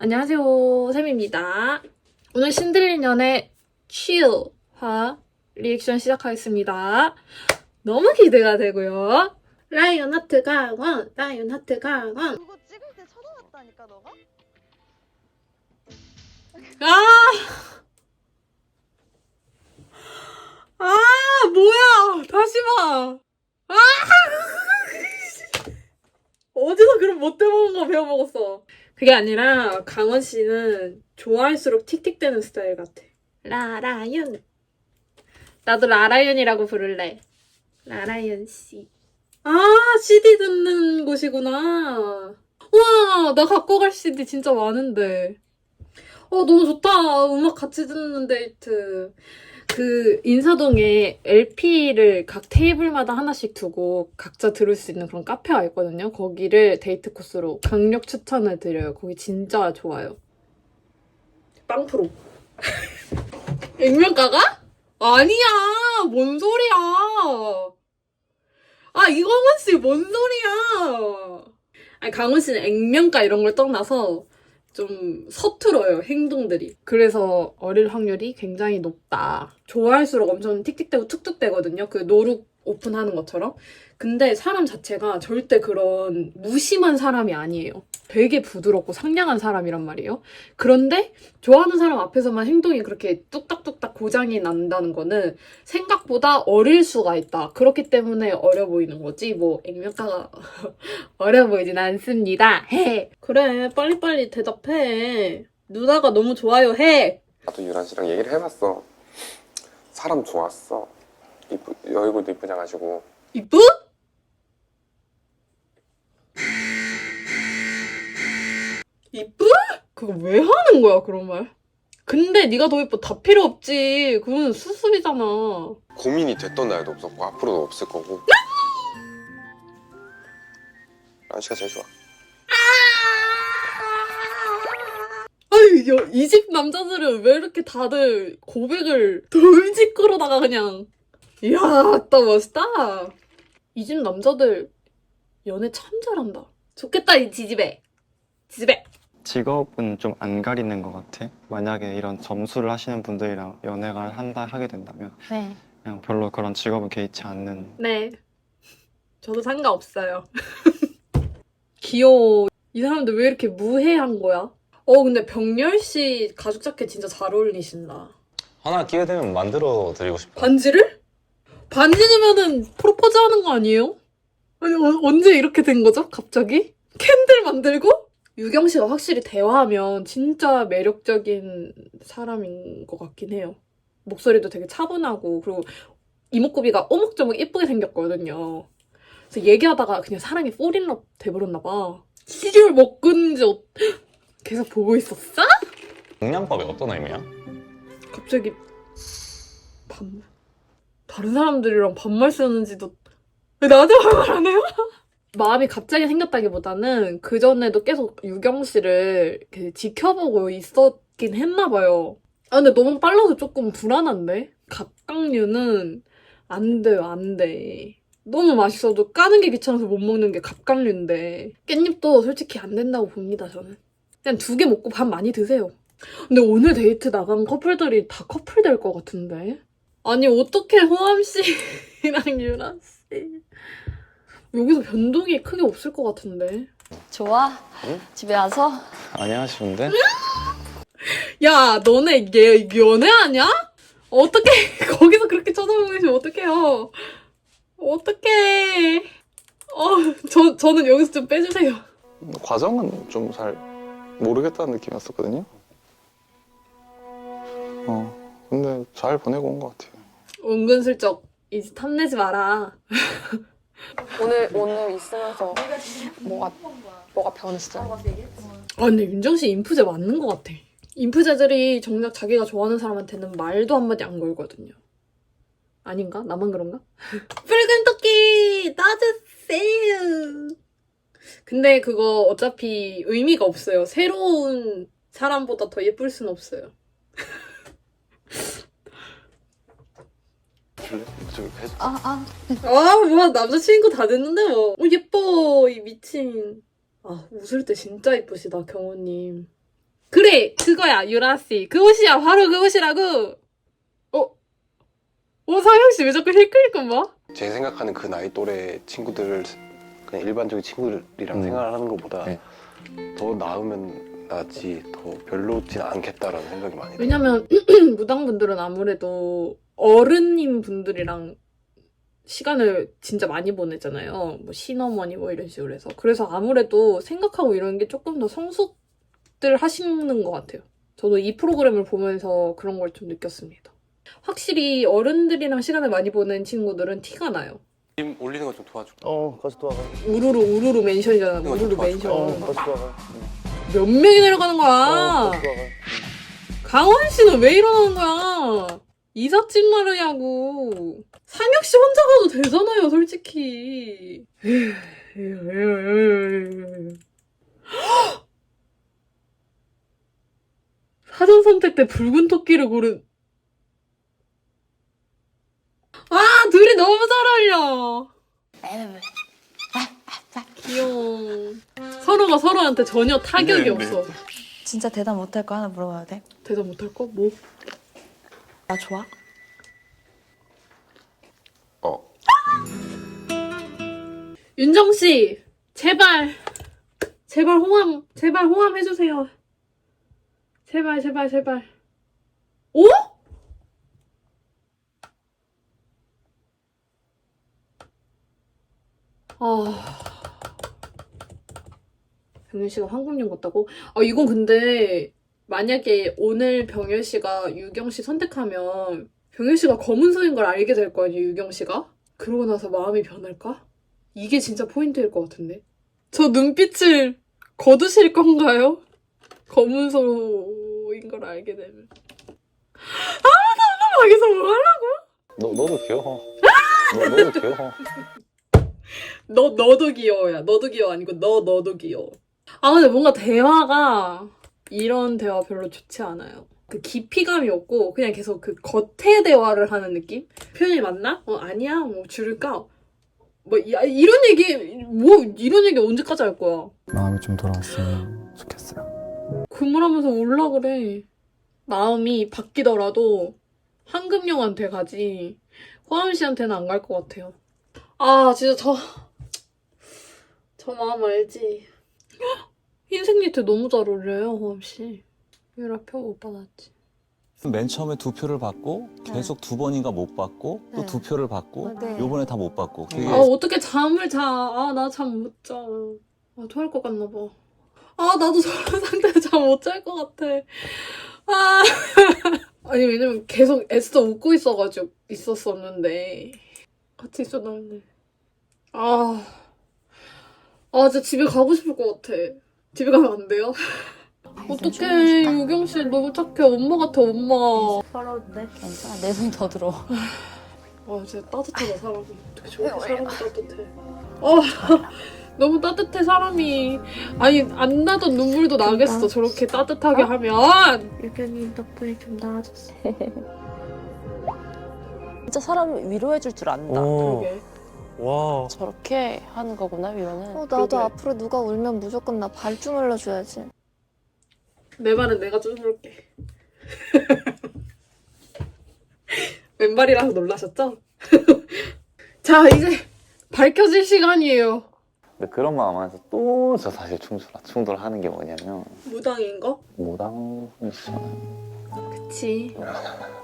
안녕하세요, 샘입니다. 오늘 신들리년의 치유화 리액션 시작하겠습니다. 너무 기대가 되고요. 라이언 하트 강원, 라이언 하트 강원. 그거 찍을 때 쳐다봤다니까 너가? 아! 아, 뭐야! 다시 봐! 아! 어디서 그런 못돼 먹은 거 배워 먹었어? 그게 아니라, 강원 씨는 좋아할수록 틱틱대는 스타일 같아. 라라윤. 나도 라라윤이라고 부를래. 라라윤 씨. 아, CD 듣는 곳이구나. 우와, 나 갖고 갈 CD 진짜 많은데. 어, 너무 좋다. 음악 같이 듣는 데이트. 그, 인사동에 LP를 각 테이블마다 하나씩 두고 각자 들을 수 있는 그런 카페가 있거든요. 거기를 데이트 코스로 강력 추천을 드려요. 거기 진짜 좋아요. 빵프로. 액면가가? 아니야! 뭔 소리야! 아, 이광원 씨, 뭔 소리야! 아니, 강원 씨는 액면가 이런 걸 떠나서 좀 서툴어요, 행동들이. 그래서 어릴 확률이 굉장히 높다. 좋아할수록 엄청 틱틱대고 툭툭대거든요. 그 노룩 오픈하는 것처럼. 근데 사람 자체가 절대 그런 무심한 사람이 아니에요. 되게 부드럽고 상냥한 사람이란 말이에요. 그런데 좋아하는 사람 앞에서만 행동이 그렇게 뚝딱뚝딱 고장이 난다는 거는 생각보다 어릴 수가 있다. 그렇기 때문에 어려 보이는 거지. 뭐 액면가가 어려 보이진 않습니다. 해. 그래, 빨리빨리 대답해. 누나가 너무 좋아요. 해. 나도 유란 씨랑 얘기를 해봤어. 사람 좋았어. 이쁘, 얼굴도 이쁘장하시고. 이쁘? 이쁘? 그거 왜 하는 거야 그런 말? 근데 네가 더 이뻐 다 필요 없지. 그건 수습이잖아. 고민이 됐던 날도 없었고 앞으로도 없을 거고. 유란 씨가 제일 좋아. 아유, 이 집 남자들은 왜 이렇게 다들 고백을 돌직 끌어다가 그냥. 이야, 또 멋있다. 이 집 남자들 연애 참 잘한다. 좋겠다, 이 지집애. 지집애. 직업은 좀 안 가리는 것 같아. 만약에 이런 점수를 하시는 분들이랑 연애가 한다 하게 된다면 네. 그냥 별로 그런 직업은 개의치 않는. 네. 저도 상관없어요. 귀여워. 이 사람들 왜 이렇게 무해한 거야? 어, 근데 병렬 씨 가죽 자켓 진짜 잘 어울리신다. 하나 기회 되면 만들어 드리고 싶어. 반지를? 반지 주면은 프로포즈 하는 거 아니에요? 아니, 어- 언제 이렇게 된 거죠? 갑자기? 캔들 만들고? 유경 씨가 확실히 대화하면 진짜 매력적인 사람인 것 같긴 해요. 목소리도 되게 차분하고, 그리고 이목구비가 오목조목 예쁘게 생겼거든요. 그래서 얘기하다가 그냥 사랑이 폴인럽 돼버렸나 봐. 시리얼 먹은 지 어... 계속 보고 있었어? 영양밥이 어떤 의미야? 갑자기 반 다른 사람들이랑 반말 쓰는지도 왜 나한테 반말 안 해요? 마음이 갑자기 생겼다기보다는 그 전에도 계속 유경 씨를 지켜보고 있었긴 했나 봐요. 아 근데 너무 빨라서 조금 불안한데 갑각류는 안 돼요 안 돼. 너무 맛있어도 까는 게 귀찮아서 못 먹는 게 갑각류인데 깻잎도 솔직히 안 된다고 봅니다 저는. 그냥 두 개 먹고 밥 많이 드세요. 근데 오늘 데이트 나간 커플들이 다 커플 될 것 같은데? 아니, 어떻게 호암 씨랑 유라 씨. 여기서 변동이 크게 없을 것 같은데. 좋아? 응? 집에 와서? 아니야 쉬운데? 야, 너네 얘 연애하냐? 어떻게 거기서 그렇게 쳐다보고 계시면 어떡해요? 어떡해. 어, 저, 저는 여기서 좀 빼주세요. 과정은 좀 잘 모르겠다는 느낌이었었거든요. 어, 근데 잘 보내고 온 것 같아요. 은근슬쩍 이제 탐내지 마라. 오늘 오늘 있으면서 뭐가 뭐가 변했어요? 아 근데 윤정 씨 인프제 맞는 것 같아. 인프제들이 정작 자기가 좋아하는 사람한테는 말도 한마디 안 걸거든요. 아닌가? 나만 그런가? 붉은 토끼 따주세요. 근데 그거 어차피 의미가 없어요. 새로운 사람보다 더 예쁠 순 없어요. 좀 해줘. 아 아. 아, 뭐 남자친구 다 됐는데 뭐. 어, 예뻐 이 미친. 아 웃을 때 진짜 예쁘시다 경호님. 그래 그거야 유라 씨 그 옷이야 바로 그 옷이라고 어? 어 상혁씨 왜 자꾸 힐끌힐끔 봐? 제 생각하는 그 나이 또래 친구들 그냥 일반적인 친구들이랑 음. 생각을 하는 것보다 네. 더 나으면 낫지 더 별로진 않겠다라는 생각이 많이 들어요. 왜냐면 무당분들은 아무래도 어른님 분들이랑 시간을 진짜 많이 보내잖아요. 뭐 신어머니 뭐 이런 식으로 해서. 그래서 아무래도 생각하고 이런 게 조금 더 성숙들 하시는 것 같아요. 저도 이 프로그램을 보면서 그런 걸 좀 느꼈습니다. 확실히 어른들이랑 시간을 많이 보낸 친구들은 티가 나요. 님 올리는 거 좀 도와줘. 어 같이 도와가 우르르 우르르 멘션이잖아. 이거 우르르 도와줄까? 멘션. 어 같이 도와가 몇 명이 내려가는 거야? 도와가 강원 씨는 왜 이러는 거야? 이삿짐 마르냐고. 상혁 씨 혼자 가도 되잖아요, 솔직히. 사전 선택 때 붉은 토끼를 고른. 아, 둘이 너무 잘 어울려. 귀여워. 서로가 서로한테 전혀 타격이 없어. 진짜 대답 못할 거 하나 물어봐도 돼? 대답 못할 거? 뭐? 나 좋아? 어 윤정 씨, 제발, 제발 호감, 제발 호감 해주세요. 제발, 제발, 제발. 오? 아. 병현 씨가 황금용 같다고? 아, 이건 근데, 만약에 오늘 병현 씨가 유경 씨 선택하면, 병현 씨가 검은소인 걸 알게 될 거 아니에요, 유경 씨가? 그러고 나서 마음이 변할까? 이게 진짜 포인트일 것 같은데. 저 눈빛을 거두실 건가요? 검은소인 걸 알게 되면. 아, 나 여기서 뭐 하려고? 너 너도 귀여워. 너 너도 귀여워. 너, 너도 귀여워야. 너도 귀여워 아니고 너, 너도 귀여워. 아, 근데 뭔가 대화가 이런 대화 별로 좋지 않아요. 그 깊이감이 없고 그냥 계속 그 겉에 대화를 하는 느낌? 표현이 맞나? 어, 아니야. 뭐 줄을까? 뭐 이, 이런 얘기 뭐 이런 얘기 언제까지 할 거야? 마음이 좀 돌아왔으면 좋겠어요. 그물하면서 올라 그래. 마음이 바뀌더라도 황금용한테 가지 호암 씨한테는 안 갈 것 같아요. 아 진짜 저 저 마음 알지? 흰색 니트 너무 잘 어울려요 호암 씨. 유라 표 못 받았지. 맨 처음에 두 표를 받고 계속 두 번인가 못 받고 또 네. 두 표를 받고 어, 네. 요번에 다 못 받고 그게 아 어떻게 잠을 자? 아 나 잠 못 자. 아 토할 것 같나 봐. 아 나도 저런 상태에 잠 못 잘 것 같아. 아 아니 왜냐면 계속 애써 웃고 있어가지고 있었었는데 같이 있었는데 아. 아 진짜 집에 가고 싶을 것 같아. 집에 가면 안 돼요? 어떡해 유경 씨 너무 착해 엄마 같아 엄마. 서러운데? 괜찮아. 내 손 더 들어. 와 진짜 따뜻하다 사람이 어떻게 저렇게 사람이 따뜻해 아 너무 따뜻해 사람이 아니 안 나던 눈물도 나겠어 저렇게 따뜻하게 하면 유경이 덕분에 좀 나아졌어. 진짜 사람 위로해줄 줄 안다. 그러게 와. 저렇게 하는 거구나 위로는. 어, 나도 그러게. 앞으로 누가 울면 무조건 나 발 주물러 줘야지. 내 말은 내가 쭈물게 왼발이라서 놀라셨죠? 자 이제 밝혀질 시간이에요 근데 그런 마음 안에서 또 저 사실 충돌 충돌하는 게 뭐냐면 무당인 거? 무당이시잖아요. 그치.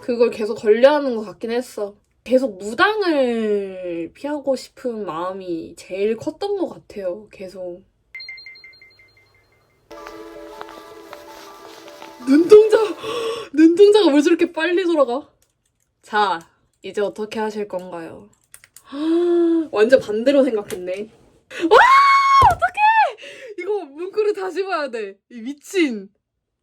그걸 계속 걸려하는 것 같긴 했어. 계속 무당을 피하고 싶은 마음이 제일 컸던 것 같아요. 계속. 눈동자, 눈동자가 왜 저렇게 빨리 돌아가? 자, 이제 어떻게 하실 건가요? 완전 반대로 생각했네. 와! 어떡해! 이거 문구를 다시 봐야 돼. 이 미친.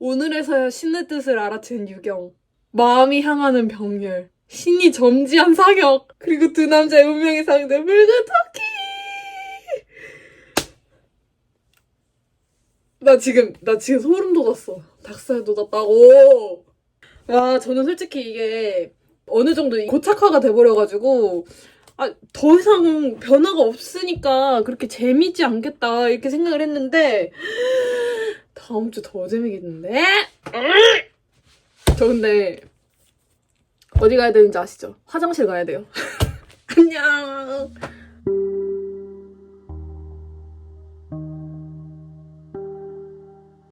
오늘에서야 신의 뜻을 알아챈 유경. 마음이 향하는 병렬. 신이 점지한 사격. 그리고 두 남자의 운명의 상대 붉은 토끼. 나 지금 나 지금 소름 돋았어. 닭살 돋았다고. 와 저는 솔직히 이게 어느 정도 고착화가 돼버려가지고 아, 더 이상 변화가 없으니까 그렇게 재미지 않겠다 이렇게 생각을 했는데 더 다음 주 더 재미겠는데? 저 근데 어디 가야 되는지 아시죠? 화장실 가야 돼요. 안녕.